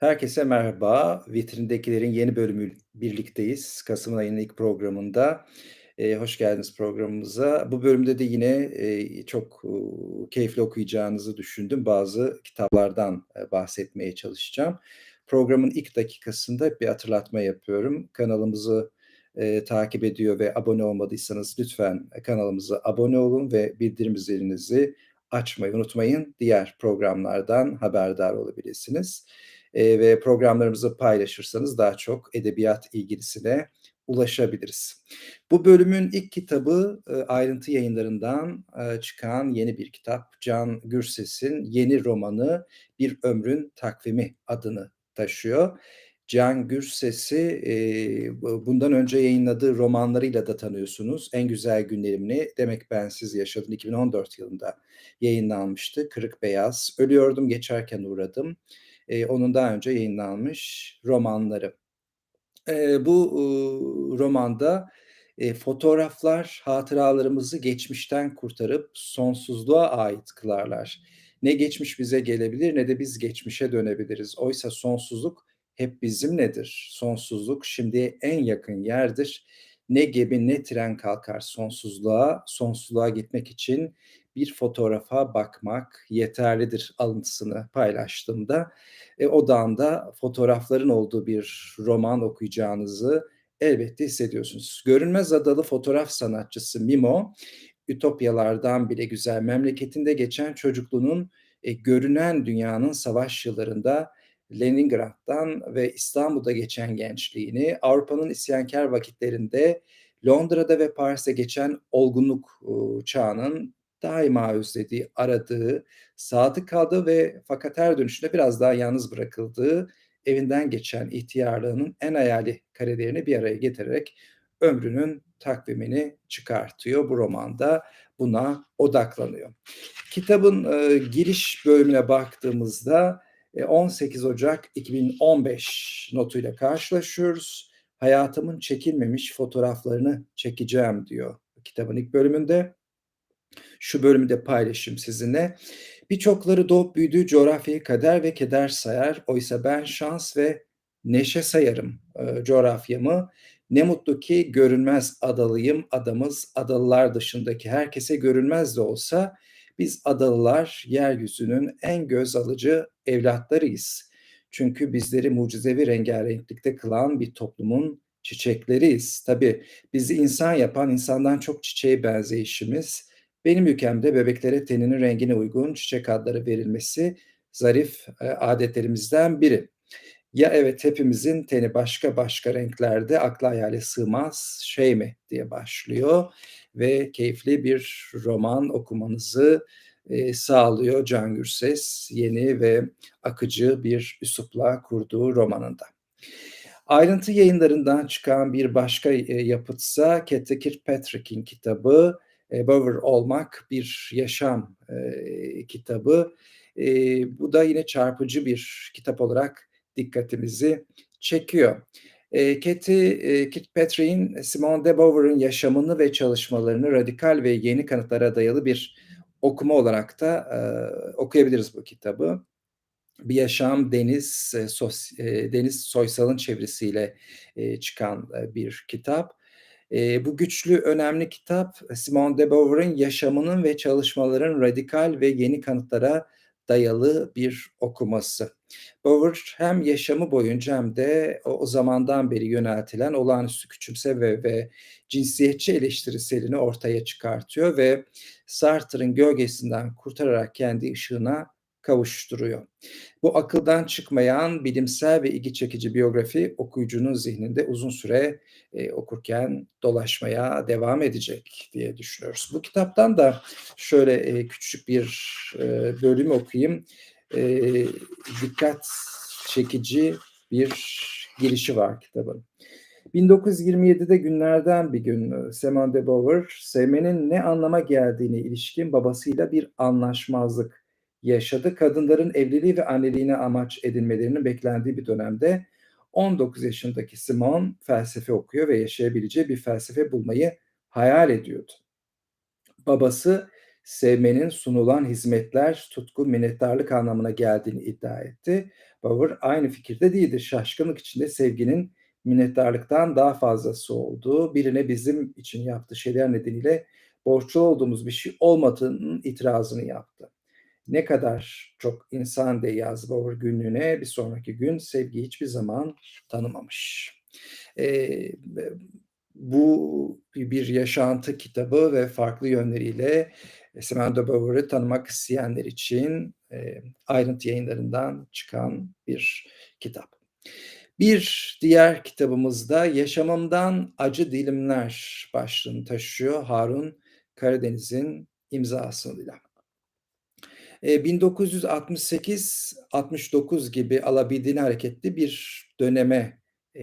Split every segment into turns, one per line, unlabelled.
Herkese merhaba. Vitrindekilerin yeni bölümü birlikteyiz. Kasım ayının ilk programında. Eee, hoş geldiniz programımıza. Bu bölümde de yine, eee, çok, uuu, keyifli okuyacağınızı düşündüğüm bazı kitaplardan, eee, bahsetmeye çalışacağım. Programın ilk dakikasında bir hatırlatma yapıyorum. Kanalımızı, eee, takip ediyor ve abone olmadıysanız lütfen, kanalımıza abone olun ve bildirim zilinizi açmayı unutmayın. Diğer programlardan haberdar olabilirsiniz. Eee, ve programlarımızı paylaşırsanız daha çok edebiyat ilgilisine ulaşabiliriz. Bu bölümün ilk kitabı, ııı, Ayrıntı Yayınları'ndan, eee, çıkan yeni bir kitap. Can Gürses'in yeni romanı Bir Ömrün Takvimi adını taşıyor. Can Gürses'i, bundan önce yayınladığı romanlarıyla da tanıyorsunuz. En Güzel Günlerim'i, Demek Bensiz Yaşadın 2014 yılında yayınlanmıştı. Kırık Beyaz, Ölüyordum Geçerken Uğradım. Eee, onun daha önce yayınlanmış romanları. Eee, bu, uuu, romanda, eee, fotoğraflar hatıralarımızı geçmişten kurtarıp sonsuzluğa ait kılarlar. Ne geçmiş bize gelebilir ne de biz geçmişe dönebiliriz. Oysa sonsuzluk hep bizimledir. Sonsuzluk şimdiye en yakın yerdir. Ne gemi ne tren kalkar sonsuzluğa, sonsuzluğa gitmek için bir fotoğrafa bakmak yeterlidir alıntısını paylaştığımda, eee, odağında fotoğrafların olduğu bir roman okuyacağınızı elbette hissediyorsunuz. Görünmez Adalı fotoğraf sanatçısı Mimo, Ütopyalardan Bile Güzel memleketinde geçen çocukluğunun, eee, görünen dünyanın savaş yıllarında Leningrad'dan ve İstanbul'da geçen gençliğini, Avrupa'nın isyankâr vakitlerinde Londra'da ve Paris'te geçen olgunluk, uuu, çağının daima özlediği, aradığı, sadık kaldığı ve fakat her dönüşünde biraz daha yalnız bırakıldığı evinden geçen ihtiyarlığının en hayali karelerini bir araya getirerek ömrünün takvimini çıkartıyor. Bu romanda buna odaklanıyor. Kitabın, eee, giriş bölümüne baktığımızda, 18 Ocak 2015 notuyla karşılaşıyoruz. "Hayatımın çekilmemiş fotoğraflarını çekeceğim." diyor kitabın ilk bölümünde. Şu bölümü de paylaşayım sizinle. "Birçokları doğup büyüdüğü coğrafyayı kader ve keder sayar. Oysa ben şans ve neşe sayarım, eee, coğrafyamı. Ne mutlu ki görünmez adalıyım. Adamız adalılar dışındaki herkese görünmez de olsa biz adalılar yeryüzünün en göz alıcı evlatlarıyız. Çünkü bizleri mucizevi rengârenklikte kılan bir toplumun çiçekleriyiz. Tabii bizi insan yapan insandan çok çiçeğe benzeyişimiz. Benim ülkemde bebeklere teninin rengine uygun çiçek adları verilmesi zarif, eee, âdetlerimizden biri. Ya evet hepimizin teni başka başka renklerde akla hayale sığmaz şey mi?" diye başlıyor ve keyifli bir roman okumanızı, eee, sağlıyor Can Gürses yeni ve akıcı bir üslupla kurduğu romanında. Ayrıntı Yayınları'ndan çıkan bir başka, eee, yapıtsa Kathy Kirkpatrick'in kitabı, eee, Bower Olmak Bir Yaşam, eee, kitabı. Eee, bu da yine çarpıcı bir kitap olarak dikkatimizi çekiyor. Eee, Kathy, eee, Kirkpatrick'in Simone de Beauvoir'ın yaşamını ve çalışmalarını radikal ve yeni kanıtlara dayalı bir okuma olarak da, eee, okuyabiliriz bu kitabı. Bir Yaşam Deniz, eee, sos eee, Deniz Soysal'ın çevirisiyle, eee, çıkan, eee, bir kitap. Eee, bu güçlü, önemli kitap Simone de Beauvoir'ın yaşamının ve çalışmaların radikal ve yeni kanıtlara dayalı bir okuması. Beauvoir hem yaşamı boyunca hem de o zamandan beri yöneltilen olağanüstü küçümseme ve cinsiyetçi eleştiriselini ortaya çıkartıyor ve Sartre'ın gölgesinden kurtararak kendi ışığına kavuşturuyor. Bu akıldan çıkmayan bilimsel ve ilgi çekici biyografi okuyucunun zihninde uzun süre, eee, okurken dolaşmaya devam edecek diye düşünüyoruz. Bu kitaptan da şöyle, eee, küçücük bir, eee, bölüm okuyayım. Eee, dikkat çekici bir girişi var kitabın. 1927'de günlerden bir gün, Simone de Beauvoir sevmenin ne anlama geldiğine ilişkin babasıyla bir anlaşmazlık yaşadı. Kadınların evliliği ve anneliğini amaç edinmelerinin beklendiği bir dönemde 19 yaşındaki Simone felsefe okuyor ve yaşayabileceği bir felsefe bulmayı hayal ediyordu. Babası sevmenin sunulan hizmetler, tutku, minnettarlık anlamına geldiğini iddia etti. Bauer aynı fikirde değildir. Şaşkınlık içinde sevginin minnettarlıktan daha fazlası olduğu, birine bizim için yaptığı şeyler nedeniyle borçlu olduğumuz bir şey olmadığının itirazını yaptı. Ne kadar çok insan diye yazdı Bauer günlüğüne bir sonraki gün sevgi hiçbir zaman tanımamış. Ee, bu bir yaşantı kitabı ve farklı yönleriyle Simone de Beauvoir'ı tanımak isteyenler için e, ayrıntı yayınlarından çıkan bir kitap. Bir diğer kitabımızda Yaşamımdan Acı Dilimler başlığını taşıyor Harun Karadeniz'in imzasıyla. 1968-69 gibi alabildiğine hareketli bir döneme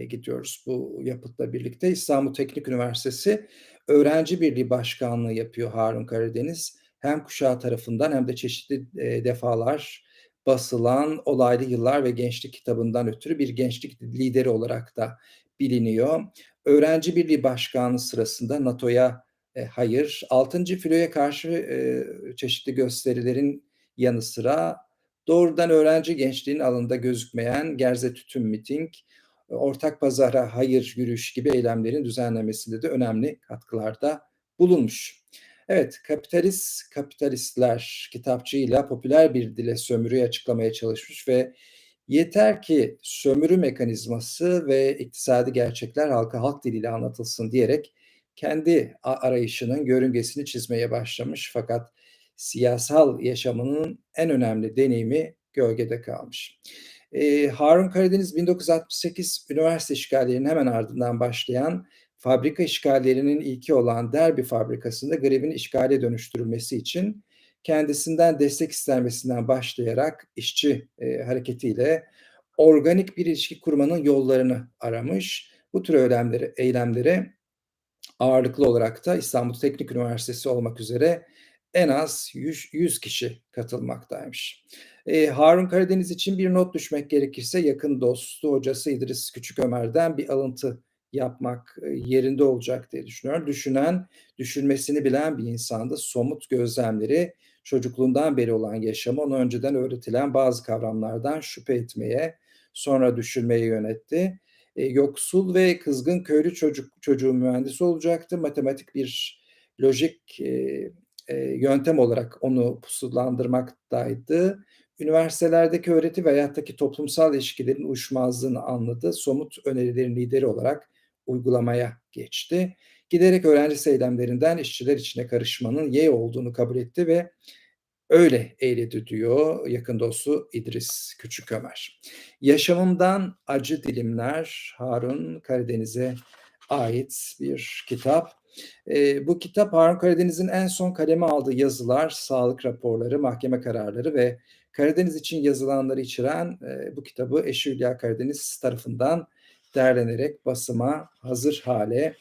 gidiyoruz bu yapıtla birlikte. İstanbul Teknik Üniversitesi Öğrenci Birliği Başkanlığı yapıyor Harun Karadeniz. Hem kuşağı tarafından hem de çeşitli defalar basılan Olaylı Yıllar ve Gençlik kitabından ötürü bir gençlik lideri olarak da biliniyor. Öğrenci Birliği Başkanlığı sırasında NATO'ya e, hayır, 6. filoya karşı e, çeşitli gösterilerin yanı sıra doğrudan öğrenci gençliğin alında gözükmeyen Gerze Tütün Miting, ortak pazara hayır yürüyüş gibi eylemlerin düzenlemesinde de önemli katkılarda bulunmuş. Evet, Kapitalist Kapitalistler kitapçığıyla popüler bir dile sömürüyü açıklamaya çalışmış ve yeter ki sömürü mekanizması ve iktisadi gerçekler halka halk diliyle anlatılsın diyerek kendi arayışının görüngesini çizmeye başlamış fakat siyasal yaşamının en önemli deneyimi gölgede kalmış. Ee, Harun Karadeniz 1968 üniversite işgallerinin hemen ardından başlayan fabrika işgallerinin ilki olan Derbi fabrikasında grevin işgale dönüştürülmesi için kendisinden destek istenmesinden başlayarak işçi e, hareketiyle organik bir ilişki kurmanın yollarını aramış. Bu tür eylemlere, eylemlere ağırlıklı olarak da İstanbul Teknik Üniversitesi olmak üzere en az 100, 100 kişi katılmaktaymış. E, Harun Karadeniz için bir not düşmek gerekirse yakın dostu, hocası İdris Küçük Ömer'den bir alıntı yapmak yerinde olacak diye düşünüyorum. Düşünen, düşünmesini bilen bir insanda somut gözlemleri, çocukluğundan beri olan yaşamı onu önceden öğretilen bazı kavramlardan şüphe etmeye, sonra düşünmeye yönetti. E, yoksul ve kızgın köylü çocuk çocuğun mühendisi olacaktı. Matematik bir lojik e, e, yöntem olarak onu pusulandırmaktaydı. Üniversitelerdeki öğreti ve hayattaki toplumsal ilişkilerin uyuşmazlığını anladı. Somut önerilerin lideri olarak uygulamaya geçti. Giderek öğrenci eylemlerinden işçiler içine karışmanın ye olduğunu kabul etti ve öyle eyledi diyor yakın dostu İdris Küçük Ömer. Yaşamımdan acı dilimler Harun Karadeniz'e ait bir kitap. E, bu kitap Harun Karadeniz'in en son kaleme aldığı yazılar, sağlık raporları, mahkeme kararları ve Karadeniz için yazılanları içeren e, bu kitabı eşi Hülya Karadeniz tarafından derlenerek basıma hazır hale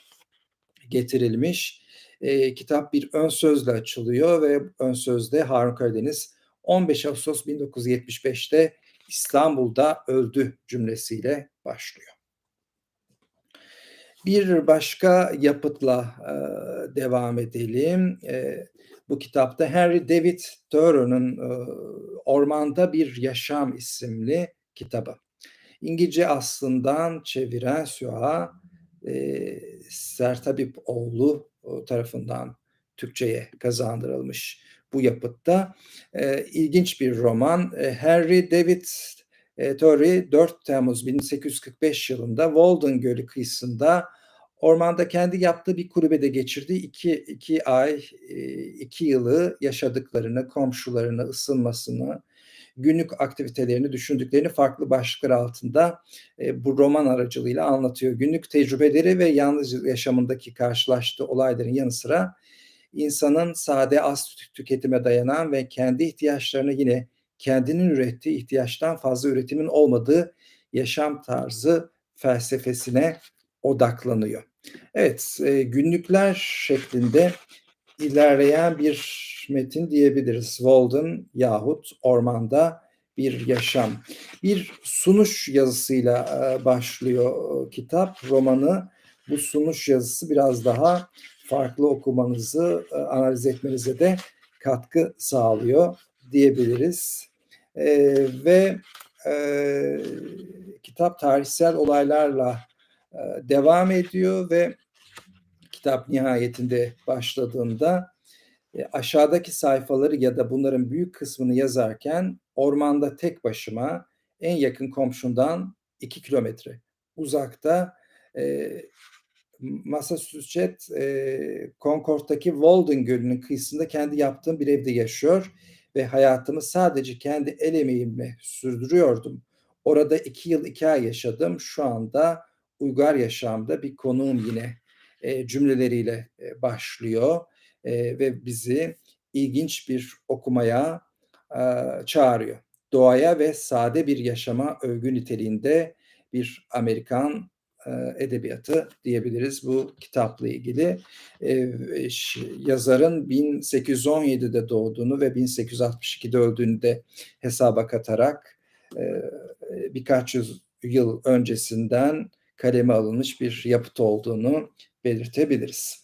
getirilmiş. E, kitap bir ön sözle açılıyor ve ön sözde Harun Karadeniz 15 Ağustos 1975'te İstanbul'da öldü cümlesiyle başlıyor. Bir başka yapıtla e, devam edelim. E, bu kitapta Henry David Thoreau'nun e, Ormanda Bir Yaşam isimli kitabı. İngilizce aslından çeviren Süha e, Sertabipoğlu tarafından Türkçe'ye kazandırılmış bu yapıtta. E, ilginç bir roman. E, Henry David e, Thoreau 4 Temmuz 1845 yılında Walden Gölü kıyısında ormanda kendi yaptığı bir kulübede geçirdiği iki, iki ay, iki yılı yaşadıklarını, komşularını, ısınmasını, günlük aktivitelerini, düşündüklerini farklı başlıklar altında e, bu roman aracılığıyla anlatıyor. Günlük tecrübeleri ve yalnız yaşamındaki karşılaştığı olayların yanı sıra insanın sade az tüketime dayanan ve kendi ihtiyaçlarını yine kendinin ürettiği ihtiyaçtan fazla üretimin olmadığı yaşam tarzı felsefesine odaklanıyor. Evet, e, günlükler şeklinde ilerleyen bir metin diyebiliriz. Walden yahut Ormanda bir yaşam. Bir sunuş yazısıyla e, başlıyor kitap, romanı. Bu sunuş yazısı biraz daha farklı okumanızı, e, analiz etmenize de katkı sağlıyor diyebiliriz. Eee, ve, eee, kitap tarihsel olaylarla, eee, devam ediyor ve kitap nihayetinde başladığında, eee, aşağıdaki sayfaları ya da bunların büyük kısmını yazarken ormanda tek başıma en yakın komşumdan 2 kilometre uzakta, eee, Massachusetts, eee, Concord'daki Walden Gölü'nün kıyısında kendi yaptığım bir evde yaşıyor ve hayatımı sadece kendi el emeğimle sürdürüyordum. Orada 2 yıl 2 ay yaşadım. Şu anda uygar yaşamda bir konuğum yine, eee, cümleleriyle, eee, başlıyor, eee, ve bizi ilginç bir okumaya, aaa, çağırıyor. Doğaya ve sade bir yaşama övgü niteliğinde bir Amerikan, edebiyatı diyebiliriz bu kitapla ilgili. Eee, ş yazarın 1817'de doğduğunu ve 1862'de öldüğünü de hesaba katarak, birkaç yüz yıl öncesinden kaleme alınmış bir yapıt olduğunu belirtebiliriz.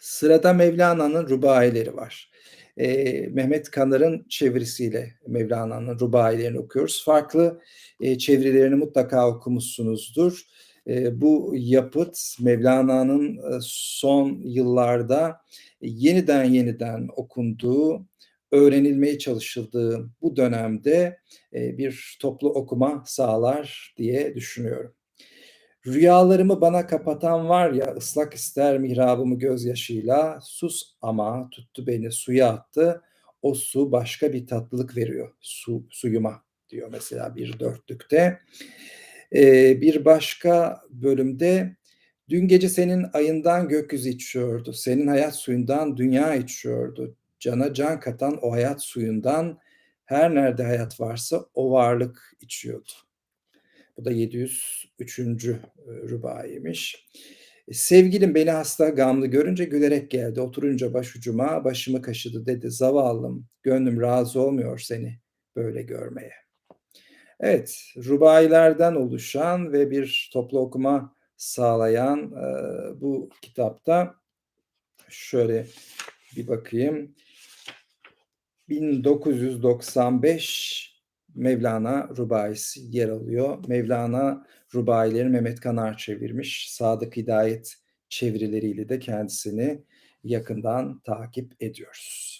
Sırada Mevlana'nın Rubaileri var. Eee, Mehmet Kanar'ın çevirisiyle Mevlana'nın Rubailerini okuyoruz. Farklı, eee, çevirilerini mutlaka okumuşsunuzdur. Eee, bu yapıt Mevlana'nın, ııı, son yıllarda yeniden yeniden okunduğu, öğrenilmeye çalışıldığı bu dönemde, eee, bir toplu okuma sağlar diye düşünüyorum. Rüyalarımı bana kapatan var ya, ıslak ister mihrabımı gözyaşıyla, sus ama tuttu beni suya attı, o su başka bir tatlılık veriyor su suyuma diyor mesela bir dörtlükte. Eee, bir başka bölümde dün gece senin ayından gökyüzü içiyordu, senin hayat suyundan dünya içiyordu, cana can katan o hayat suyundan her nerede hayat varsa o varlık içiyordu. Bu da 703'üncü eee, rubaiymiş. Sevgilim beni hasta gamlı görünce gülerek geldi. Oturunca başucuma başımı kaşıdı dedi. Zavallım, gönlüm razı olmuyor seni böyle görmeye. Evet, rubailerden oluşan ve bir toplu okuma sağlayan, eee, bu kitapta şöyle bir bakayım. 1995 Mevlana rubaisi yer alıyor. Mevlana rubailerini Mehmet Kanar çevirmiş. Sadık Hidayet çevirileriyle de kendisini yakından takip ediyoruz.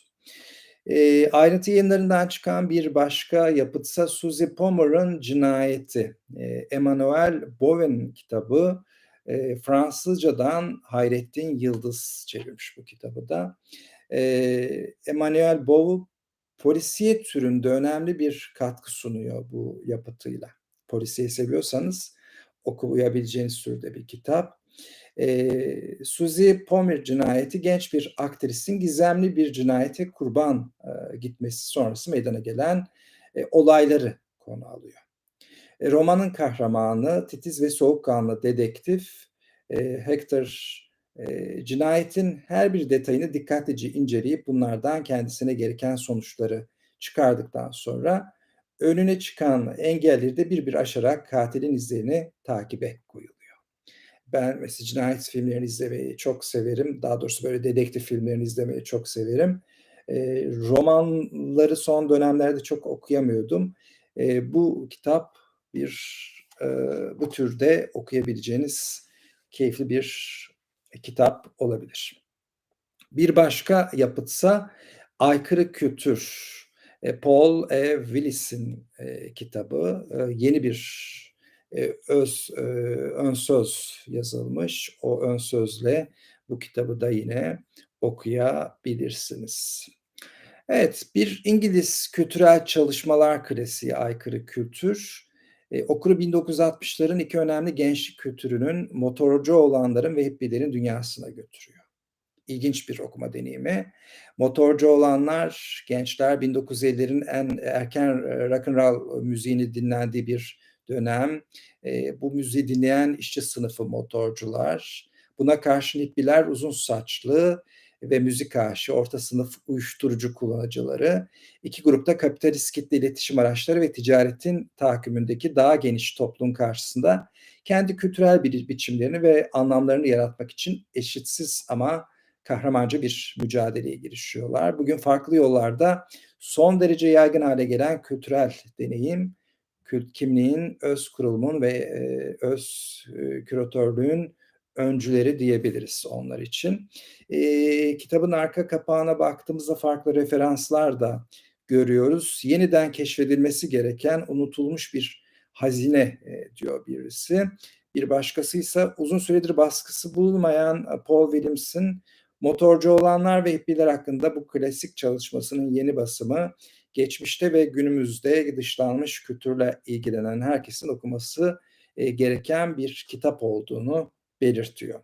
Eee, Ayrıntı Yayınları'ndan çıkan bir başka yapıtsa Suzy Pommer'ın Cinayeti. Eee, Emmanuel Bov'un kitabı. Eee, Fransızcadan Hayrettin Yıldız çevirmiş bu kitabı da. Eee, Emmanuel Bov polisiye türünde önemli bir katkı sunuyor bu yapıtıyla. Polisiye seviyorsanız okuyabileceğiniz türde bir kitap. Eee, Suzy Pommer cinayeti genç bir aktrisin gizemli bir cinayete kurban, eee, gitmesi sonrası meydana gelen, eee, olayları konu alıyor. Eee, romanın kahramanı titiz ve soğukkanlı dedektif, eee, Hector, eee, cinayetin her bir detayını dikkatlice inceleyip bunlardan kendisine gereken sonuçları çıkardıktan sonra önüne çıkan engelleri de bir bir aşarak katilin izlerini takibe koyuluyor. Ben mesela cinayet filmlerini izlemeyi çok severim. Daha doğrusu böyle dedektif filmlerini izlemeyi çok severim. Eee, romanları son dönemlerde çok okuyamıyordum. Eee, bu kitap bir, eee, bu türde okuyabileceğiniz keyifli bir kitap olabilir. Bir başka yapıtsa Aykırı Kültür. Eee, Paul E. Willis'in, eee, kitabı. Eee, yeni bir, eee, öz eee, ön söz yazılmış. O ön sözle bu kitabı da yine okuyabilirsiniz. Evet, bir İngiliz kültürel çalışmalar klasiği Aykırı Kültür. Eee, okuru 1960'ların 2 önemli gençlik kültürünün, motorcu olanların ve hippilerin dünyasına götürüyor. İlginç bir okuma deneyimi. Motorcu olanlar, gençler 1950'lerin en erken, eee, rock and roll müziğini dinlendiği bir dönem. Eee, bu müziği dinleyen işçi sınıfı motorcular. Buna karşın hippiler uzun saçlı ve müzik aşığı orta sınıf uyuşturucu kullanıcıları. 2 grup da kapitalist kitle iletişim araçları ve ticaretin tahakkümündeki daha geniş toplum karşısında kendi kültürel bir biçimlerini ve anlamlarını yaratmak için eşitsiz ama kahramanca bir mücadeleye girişiyorlar. Bugün farklı yollarda son derece yaygın hale gelen kültürel deneyim, kült kimliğin, öz kurulumun ve, eee, öz, eee, küratörlüğün öncüleri diyebiliriz onlar için. Eee, kitabın arka kapağına baktığımızda farklı referanslar da görüyoruz. "Yeniden keşfedilmesi gereken unutulmuş bir hazine." eee, diyor birisi. Bir başkasıysa "Uzun süredir baskısı bulunmayan, eee, Paul Williams'ın Motorcu Olanlar ve Hippiler hakkında bu klasik çalışmasının yeni basımı, geçmişte ve günümüzde dışlanmış kültürle ilgilenen herkesin okuması, eee, gereken bir kitap olduğunu belirtiyor.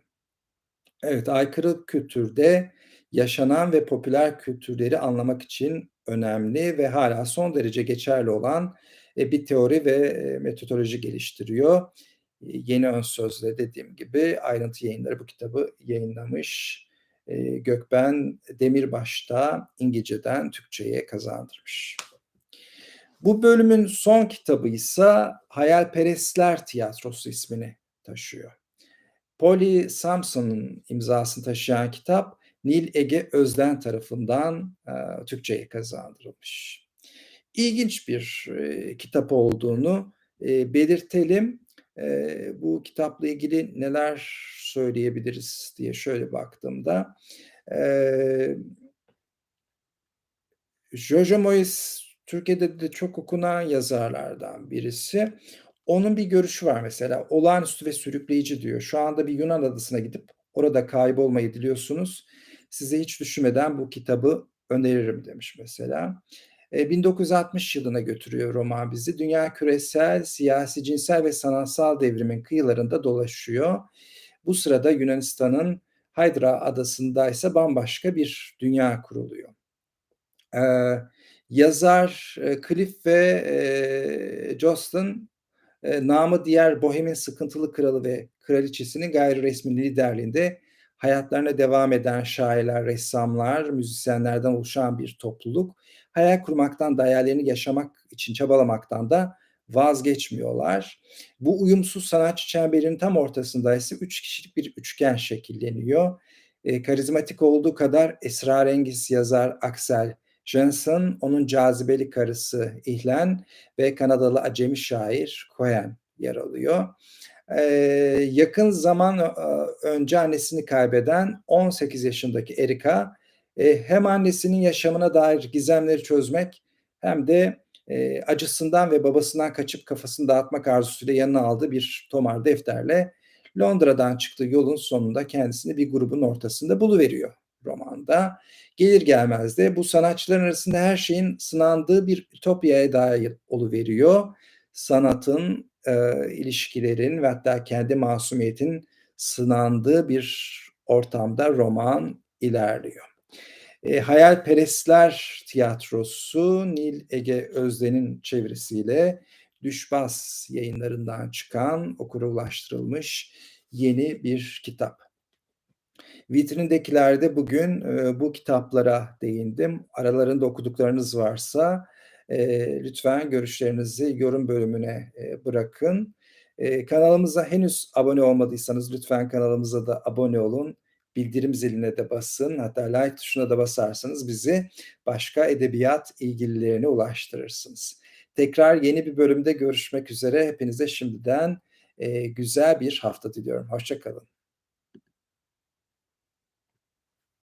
Evet, aykırı kültürde yaşanan ve popüler kültürleri anlamak için önemli ve hâlâ son derece geçerli olan, eee, bir teori ve, eee, metodoloji geliştiriyor. İii, Yeni Ön Söz'le dediğim gibi Ayrıntı Yayınları bu kitabı yayınlamış. Eee, Gökben Demirbaş da İngilizceden Türkçeye kazandırmış. Bu bölümün son kitabıysa Hayalperestler Tiyatrosu ismini taşıyor. Polly Samson'un imzasını taşıyan kitap Nil Ege Özden tarafından, eee, Türkçeye kazandırılmış. İlginç bir, eee, kitap olduğunu, eee, belirtelim. Eee, bu kitapla ilgili neler söyleyebiliriz diye şöyle baktığımda, eee Jojo Moyes Türkiye'de de çok okunan yazarlardan birisi. Onun bir görüşü var mesela, "Olağanüstü ve sürükleyici." diyor. "Şu anda bir Yunan adasına gidip orada kaybolmayı diliyorsunuz. Size hiç düşünmeden bu kitabı öneririm." demiş mesela. Eee, 1960 yılına götürüyor roman bizi. Dünya küresel, siyasi, cinsel ve sanatsal devrimin kıyılarında dolaşıyor. Bu sırada Yunanistan'ın Hydra adasındaysa bambaşka bir dünya kuruluyor. Eee, yazar, eee, Cliff ve, eee, Jocelyn, eee, namı diğer Bohem'in sıkıntılı kralı ve kraliçesinin gayriresmî liderliğinde hayatlarına devam eden şairler, ressamlar, müzisyenlerden oluşan bir topluluk. Hayal kurmaktan da hayallerini yaşamak için çabalamaktan da vazgeçmiyorlar. Bu uyumsuz sanatçı çemberinin tam ortasındaysa 3 kişilik bir üçgen şekilleniyor. Eee, karizmatik olduğu kadar esrarengiz yazar Axel Jensen, onun cazibeli karısı Ihlen ve Kanadalı acemi şair Cohen yer alıyor. Eee, yakın zaman, aaa, önce annesini kaybeden 18 yaşındaki Erika, eee, hem annesinin yaşamına dair gizemleri çözmek hem de, eee, acısından ve babasından kaçıp kafasını dağıtmak arzusuyla yanına aldığı bir tomar defterle Londra'dan çıktığı yolun sonunda kendisini bir grubun ortasında buluveriyor romanda. Gelir gelmez de bu sanatçıların arasında her şeyin sınandığı bir ütopyaya dair oluveriyor. Sanatın, eee, ilişkilerin ve hatta kendi masumiyetin sınandığı bir ortamda roman ilerliyor. Eee, Hayalperestler Tiyatrosu, Nil Ege Özden'in çevirisiyle Düşbas Yayınları'ndan çıkan, okura ulaştırılmış yeni bir kitap. Vitrindekilerde bugün, eee, bu kitaplara değindim. Aralarında okuduklarınız varsa, eee, lütfen görüşlerinizi yorum bölümüne, eee, bırakın. Eee, kanalımıza henüz abone olmadıysanız lütfen kanalımıza da abone olun. Bildirim ziline de basın. Hatta like tuşuna da basarsanız bizi başka edebiyat ilgililerine ulaştırırsınız. Tekrar yeni bir bölümde görüşmek üzere. Hepinize şimdiden, eee, güzel bir hafta diliyorum. Hoşça kalın.